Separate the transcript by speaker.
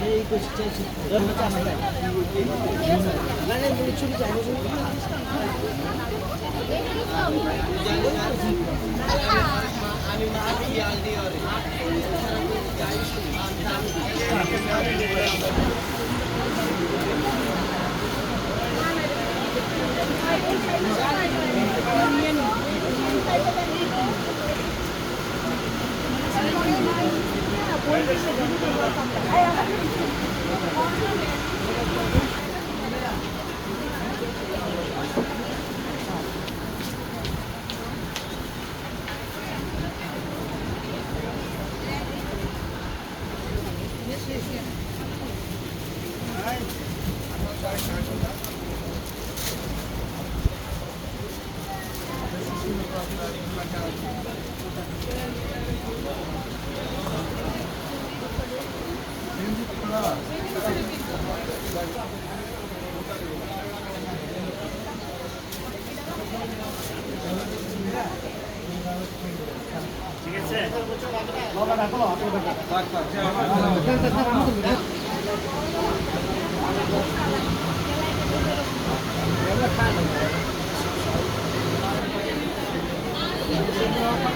Speaker 1: 이거 진짜 너무 짜증나. 나는 우리 출이 잘해서. 아니 마디 알리어. Yes, yes, yes. All right. ঠিক আছে বাবা রাখো আপনি দেখো Thank you.